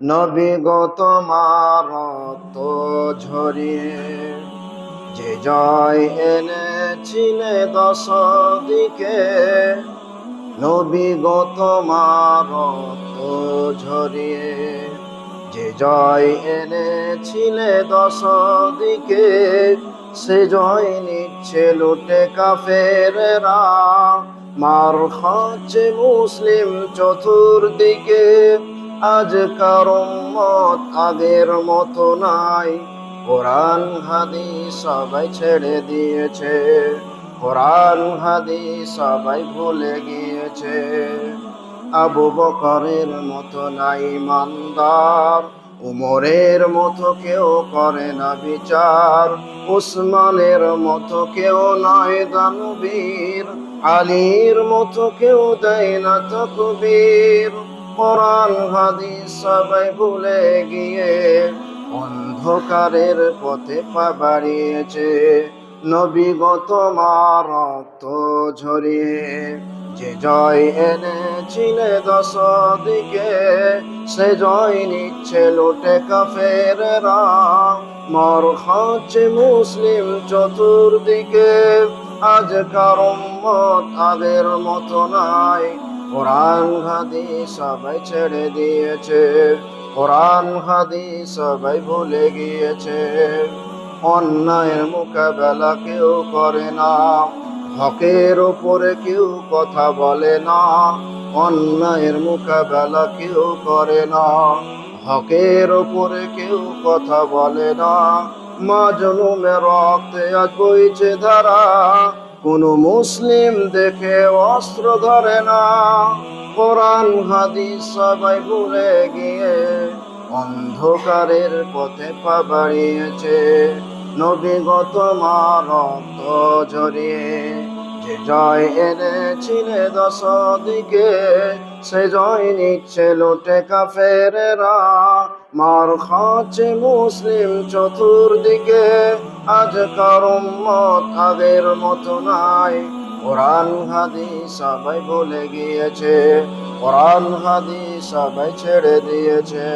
নবী তোমার রক্ত ঝরিয়ে, যে জয় এনেছিলে দশ দিকে, নবী তোমার রক্ত ঝরিয়ে, যে জয় এনেছিলে দশ দিকে, সে জয় নিচ্ছে লুটে কাফেরেরা। মার খাচ্ছে মুসলিম চতুর্দিকে আজ মত আগের মতো নাই। কোরআন, হাদিস সবাই ছেড়ে দিয়েছে। কোরআন, হাদিস সবাই ভুলে গিয়েছে। আবু বকরের মতো নাই মান্দার উমরের মতো কেউ করে না বিচার। উসমানের মতো কেউ নয় দানবীর আলীর মতো কেউ দেয় না তকবীর। কোরআন, হাদিস সবাই ভুলে গিয়ে অন্ধকারের পথে পা বাড়িয়েছে। নবীগত মা রক্ত ঝরিয়ে, যে জয় এনেছিলে দশ দিকে সে জয় নিচ্ছে লোটে কাফেরেরা। মর খাচ্ছে মুসলিম চতুর্দিকে, আজ কারম মত আগের মতো নাই। কোরআন, হাদিস সবাই ছেড়ে দিয়েছে। কোরআন, হাদিস সবাই ভুলে গিয়েছে। অন্যায়ের মোকাবেলা কেউ করে না। হকের ওপরে কেউ কথা বলে না। অন্যায়ের মোকাবেলা কেউ করে না। হকের ওপরে কেউ কথা বলে না। মা জনুমে রক্তে আজ বইছে ধারা। কোনো মুসলিম দেখে অস্ত্র ধরে না। কোরআন, হাদিস সবাই ভুলে গিয়ে অন্ধকারের পথে পা বাড়িয়েছে। নবীগত মা রক্ত ঝরিয়ে যে জয় এনেছিলে দশ দিকে সে জয় নিচ্ছে, লোটে কাফেরেরা। মার খাচ্ছে মুসলিম চতুর্দিকে। আজ কারম মত আগের মতো নাই। কোরআন হাদি সবাই বলে গিয়েছে। কোরআন হাদি সবাই ছেড়ে দিয়েছে।